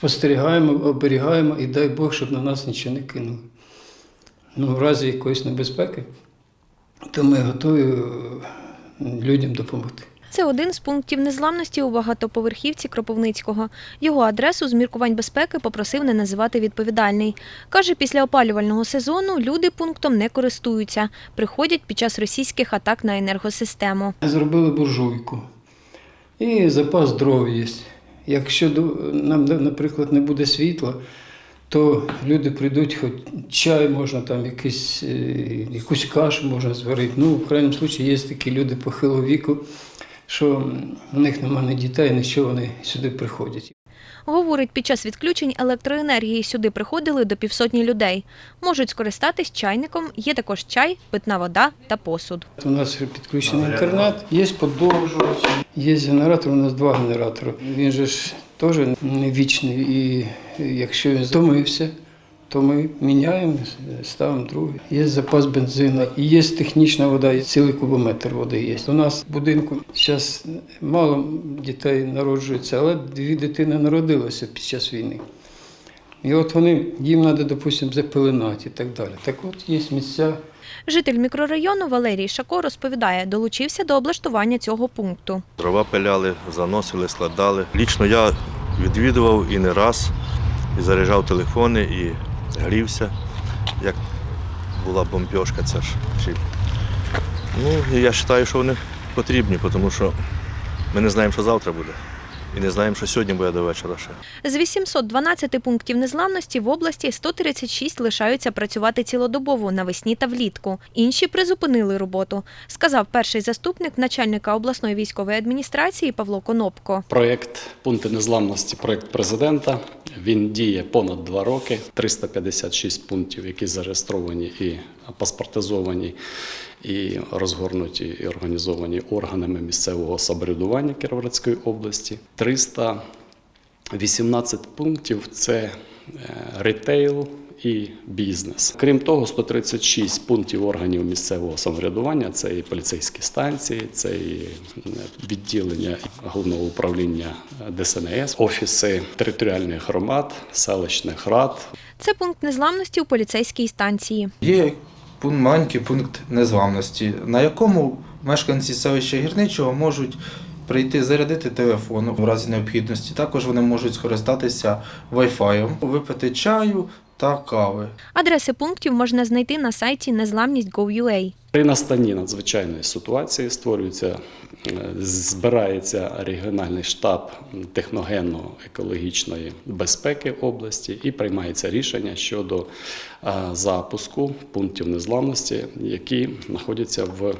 спостерігаємо, оберігаємо і дай Бог, щоб на нас нічого не кинули. Ну, в разі якоїсь небезпеки, то ми готові е, людям допомогти. Це один з пунктів незламності у багатоповерхівці Кропивницького. Його адресу з міркувань безпеки попросив не називати відповідальний. Каже, після опалювального сезону люди пунктом не користуються. Приходять під час російських атак на енергосистему. Зробили буржуйку. І запас дров є. Якщо нам, наприклад, не буде світла, то люди прийдуть, хоч чай можна, там якийсь, е, якусь кашу можна зварити. Ну, в крайньому випадку є такі люди похилого віку, що у них немає ні дітей, нічого вони сюди приходять. Говорить, під час відключень електроенергії сюди приходили до півсотні людей. Можуть скористатись чайником, є також чай, питна вода та посуд. У нас підключений інтернет, є подовжувач, є генератор, у нас два генератори. Він же ж теж не вічний. І якщо він втомився, то ми міняємо, ставимо другий. Є запас бензину, і є технічна вода, і цілий кубометр води є. У нас в будинку зараз мало дітей народжується, але дві дитини народилося під час війни. І от вони, їм треба, допустимо, запеленати і так далі. Так от є місця. Житель мікрорайону Валерій Шако розповідає, долучився до облаштування цього пункту. Дрова пиляли, заносили, складали. Лічно я відвідував і не раз, і заряджав телефони, і грівся, як була бомбьошка ця ж. Ну, я вважаю, що вони потрібні, тому що ми не знаємо, що завтра буде. І не знаємо, що сьогодні буде до вечора ще. З 812 пунктів незламності в області 136 лишаються працювати цілодобово навесні та влітку. Інші призупинили роботу, сказав перший заступник начальника обласної військової адміністрації Павло Конопко. Проєкт Пункти незламності, проєкт президента. Він діє понад два роки. 356 пунктів, які зареєстровані і паспортизовані, і розгорнуті і організовані органами місцевого самоврядування Кіровоградської області. 318 пунктів це ритейл. ретейл. І бізнес. Крім того, 136 пунктів органів місцевого самоврядування це і поліцейські станції, це і відділення головного управління ДСНС, офіси територіальних громад, селищних рад, Це пункт незламності у поліцейській станції. Є пункт, маленький пункт незламності, на якому мешканці селища Гірничого можуть прийти зарядити телефон в разі необхідності. Також вони можуть скористатися Wi-Fi, випити чаю та кави. Адреси пунктів можна знайти на сайті незламність.gov.ua. При настанні надзвичайної ситуації створюється, е, збирається регіональний штаб техногенно-екологічної безпеки області і приймається рішення щодо е, запуску пунктів незламності, які знаходяться в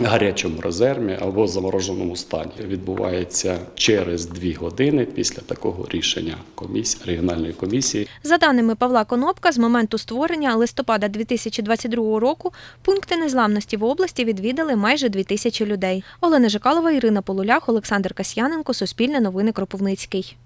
гарячому резерві або замороженому стані. Відбувається через дві години після такого рішення комісії, регіональної комісії. За даними Павла Конопка, з моменту створення листопада 2022 року пункти незламності в області відвідали майже 2 тисячі людей. Олена Жикалова, Ірина Полулях, Олександр Касьяненко, Суспільне новини Кропивницький.